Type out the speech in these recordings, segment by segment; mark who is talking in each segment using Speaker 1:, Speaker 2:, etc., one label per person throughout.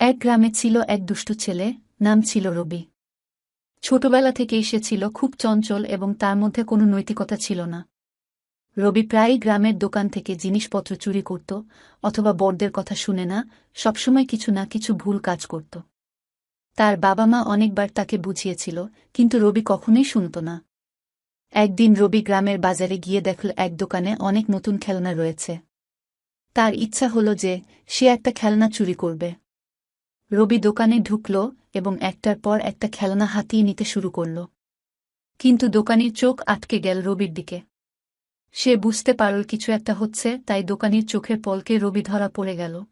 Speaker 1: এক গ্রামে ছিল এক দুষ্টু ছেলে, নাম ছিল রবি। ছোটবেলা থেকেই সে ছিল খুব চঞ্চল এবং তার মধ্যে কোনো নৈতিকতা ছিল না। রবি প্রায়ই গ্রামের দোকান থেকে জিনিসপত্র চুরি করত অথবা বড়দের কথা শুনে না, সবসময় কিছু না কিছু ভুল কাজ করত। তার বাবা মা অনেকবার তাকে বুঝিয়েছিল, কিন্তু রবি কখনোই শুনত না। একদিন রবি গ্রামের বাজারে গিয়ে দেখল এক দোকানে অনেক নতুন খেলনা রয়েছে। তার ইচ্ছা হল যে সে একটা খেলনা চুরি করবে। রবি দোকানে ঢুকল এবং একটার পর একটা খেলনা হাতিয়ে নিতে শুরু করল। কিন্তু দোকানির চোখ আটকে গেল রবির দিকে। সে বুঝতে পারল কিছু একটা হচ্ছে, তাই দোকানির চোখের পলকে রবি ধরা পড়ে গেল।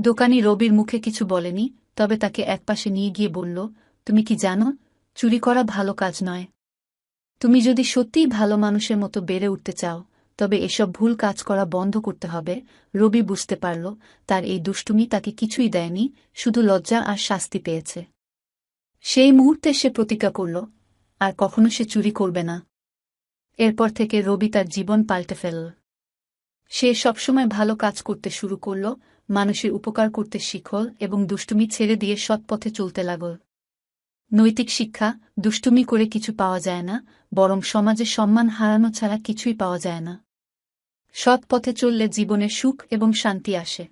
Speaker 1: দোকানি রবির মুখে কিছু বলেনি, তবে তাকে একপাশে নিয়ে গিয়ে বলল, তুমি কি জানো, চুরি করা ভালো কাজ নয়। তুমি যদি সত্যিই ভালো মানুষের মতো বেড়ে উঠতে চাও তবে এসব ভুল কাজ করা বন্ধ করতে হবে। রবি বুঝতে পারল, তার এই দুষ্টুমি তাকে কিছুই দেয়নি, শুধু লজ্জা আর শাস্তি পেয়েছে। সেই মুহূর্তে সে প্রতিজ্ঞা করল, আর কখনো সে চুরি করবে না। এরপর থেকে রবি তার জীবন পাল্টে ফেলল। সে সবসময় ভালো কাজ করতে শুরু করল, মানুষের উপকার করতে শিখল এবং দুষ্টুমি ছেড়ে দিয়ে সৎ পথে চলতে লাগল। নৈতিক শিক্ষা, দুষ্টুমি করে কিছু পাওয়া যায় না, বরং সমাজে সম্মান হারানো ছাড়া কিছুই পাওয়া যায় না। সৎ পথে চললে জীবনে সুখ এবং শান্তি আসে।